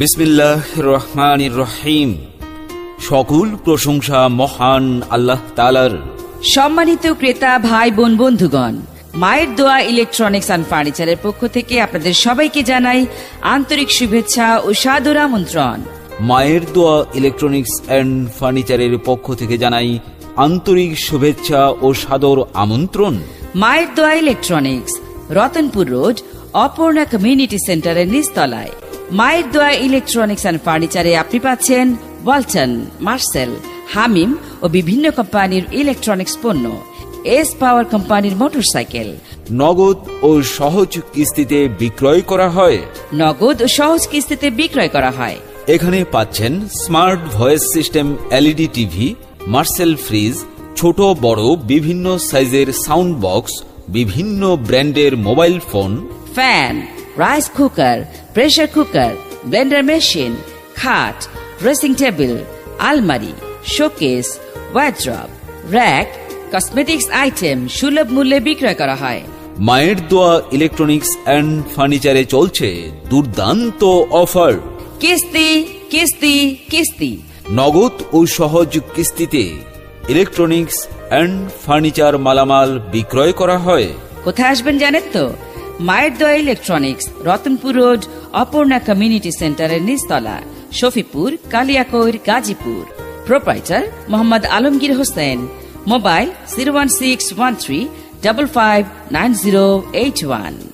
বিসমিল্লাহ রহমান রহিম। সকল প্রশংসা মহান আল্লাহ তালার সম্মানিত ক্রেতা ভাই বোন বন্ধুগণ মায়ের দোয়া ইলেকট্রনিক্স অ্যান্ড ফার্নিচারের পক্ষ থেকে আপনাদের সবাইকে জানাই আন্তরিক শুভেচ্ছা ও সাদর আমন্ত্রণ। মায়ের দোয়া ইলেকট্রনিক্স অ্যান্ড ফার্নিচারের পক্ষ থেকে জানাই আন্তরিক শুভেচ্ছা ও সাদর আমন্ত্রণ। মায়ের দোয়া electronics Ratanpur road Aparna community সেন্টারের নিচতলায়। মায়ের দোয়া ইলেকট্রনিক্স অ্যান্ড ফার্নিচারে আপনি পাচ্ছেন ওয়ালটন মার্সেল হামিম ও বিভিন্ন কোম্পানির ইলেকট্রনিক্স পণ্য। এস পাওয়ার কোম্পানির মোটরসাইকেল। নগদ ও সহজ কিস্তিতে বিক্রয় করা হয়? নগদ ও সহজ কিস্তিতে বিক্রয় করা হয়। এখানে পাচ্ছেন smart voice system LED TV Marcel fridge ছোট বড় বিভিন্ন সাইজের সাউন্ড বক্স বিভিন্ন ব্র্যান্ডের mobile phone fan rice cooker pressure cooker blender machine খাট ড্রেসিং টেবিল আলমারি showcase wardrobe rack cosmetics item সুলভ মূল্যে বিক্রয় করা হয়। মায়ের দোয়া ইলেকট্রনিক্স অ্যান্ড ফার্নিচারে চলছে দুর্দান্ত অফার। কিস্তি কিস্তি কিস্তি। নগদ ও সহজ কিস্তিতে ইলেকট্রনিক্স অ্যান্ড ফার্নিচার মালামাল বিক্রয় করা হয়। কোথায় আসবেন জানেন তো? মায়ের দয়া electronics, Ratanpur road, Aparna community সেন্টারের নিচতলা, Shafipur, Kaliakair, Gazipur. Proprietor Mohammad Alamgir Hossain. Mobile zero one six one three double five nine zero eight one.